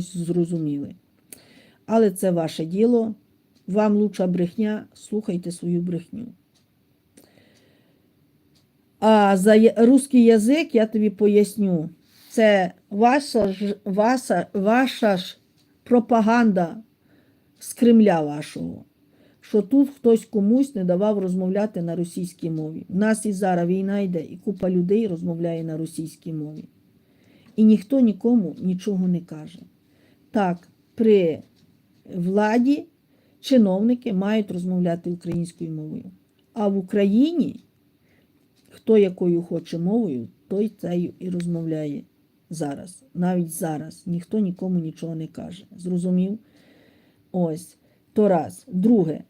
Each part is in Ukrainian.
щось зрозуміли. Але це ваше діло. Вам лучша брехня, слухайте свою брехню. А за русський язик я тобі поясню. Це ваша ж, ваша, ваша ж пропаганда з Кремля вашого, що тут хтось комусь не давав розмовляти на російській мові. У нас і зараз війна йде, і купа людей розмовляє на російській мові. І ніхто нікому нічого не каже. Так, при владі чиновники мають розмовляти українською мовою. А в Україні хто якою хоче мовою, той цією і розмовляє зараз. Навіть зараз ніхто нікому нічого не каже. Зрозумів? Ось. То раз. Друге.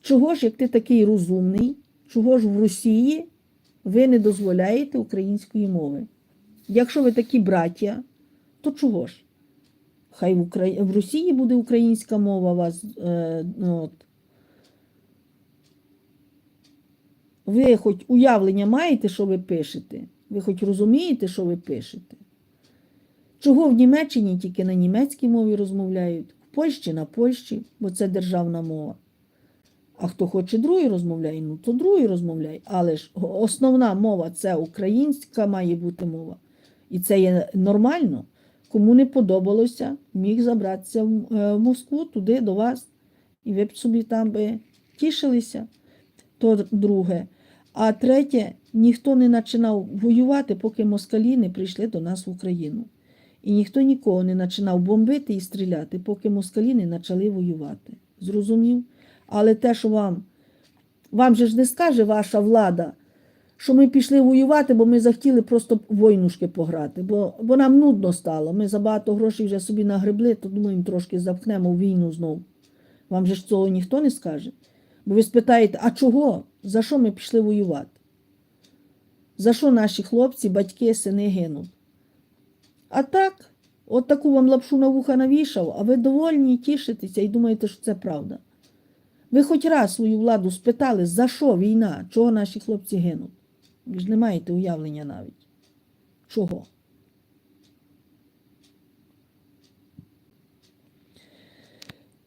Чого ж, як ти такий розумний, чого ж в Росії ви не дозволяєте української мови? Якщо ви такі браття, то чого ж? Хай в, Украї... в Росії буде українська мова вас. Е, ну, от. Ви хоч уявлення маєте, що ви пишете? Ви хоч розумієте, що ви пишете? Чого в Німеччині тільки на німецькій мові розмовляють, в Польщі на Польщі, бо це державна мова. А хто хоче другою розмовляє, ну то другою розмовляє. Але ж основна мова це українська має бути мова. І це є нормально. Кому не подобалося, міг забратися в е, Москву туди до вас, і ви б собі там би тішилися. То друге. А третє, ніхто не починав воювати, поки москалі не прийшли до нас в Україну. І ніхто нікого не починав бомбити і стріляти, поки москалі не почали воювати. Зрозумів? Але те, що вам, вам же ж не скаже ваша влада, що ми пішли воювати, бо ми захотіли просто войнушки пограти, бо, бо нам нудно стало. Ми забагато грошей вже собі нагребли, то думаємо, трошки запхнемо в війну знову. Вам же ж цього ніхто не скаже. Бо ви спитаєте, а чого? За що ми пішли воювати? За що наші хлопці, батьки, сини гинуть? А так, от таку вам лапшу на вуха навішав, а ви довольні тішитеся і думаєте, що це правда. Ви хоч раз свою владу спитали, за що війна, чого наші хлопці гинуть? Ви ж не маєте уявлення навіть. Чого?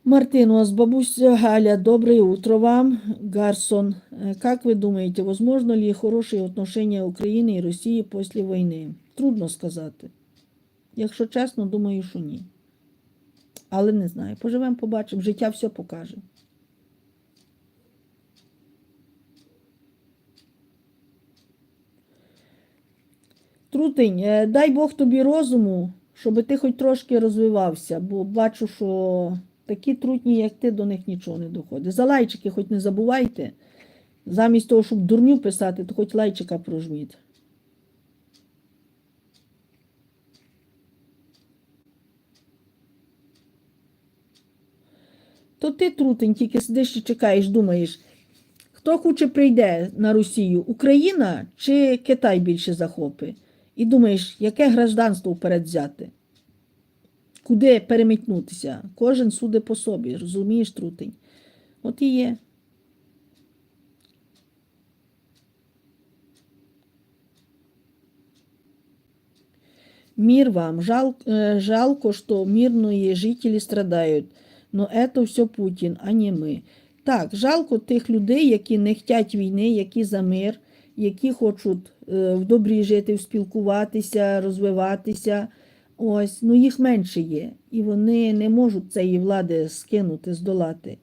Мартин, у бабуся Галя, доброе утро вам. Гарсон, Э, как вы думаете, возможно ли хорошие отношения України і Росії після війни? Трудно сказати. Якщо чесно, думаю, що ні. Але не знаю. Поживемо, побачимо. Життя все покаже. Трутень, е, дай Бог тобі розуму, щоб ти хоч трошки розвивався, бо бачу, що такі трутні, як ти, до них нічого не доходить. За лайчики хоч не забувайте. Замість того, щоб дурню писати, то хоч лайчика прожміть. То ти, трутень, тільки сидиш і чекаєш, думаєш, хто хоче прийде на Росію, Україна чи Китай більше захопить? І думаєш, яке гражданство вперед взяти? Куди перемітнутися? Кожен суде по собі, розумієш, трутень? От і є. Мир вам. Жал, э, жалко, что мирные жители страдают. Но это все Путін, а не ми. Так, жалко тих людей, які не хочуть війни, які за мир, які хочуть е, в добрі жити, спілкуватися, розвиватися. Ось, ну їх менше є. І вони не можуть цієї влади скинути, здолати.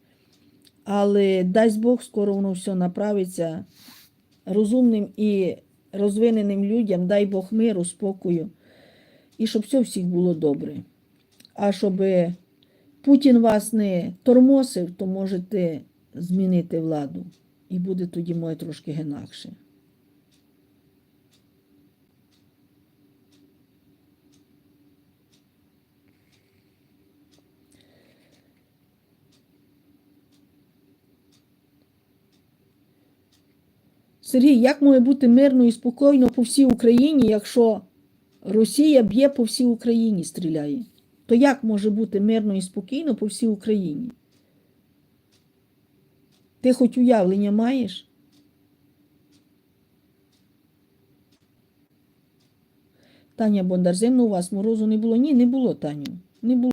Але дасть Бог, скоро воно все направиться розумним і розвиненим людям, дай Бог миру, спокою. І щоб все всіх було добре. А щоб Путін вас не тормосив, то можете змінити владу. І буде тоді моє трошки інакше. Сергій, як може бути мирно і спокійно по всій Україні, якщо Росія б'є по всій Україні, стріляє? То як може бути мирно і спокійно по всій Україні? Ти хоч уявлення маєш? Таня Бондар, зимно у вас морозу не було? Ні, не було, Таню. Не було.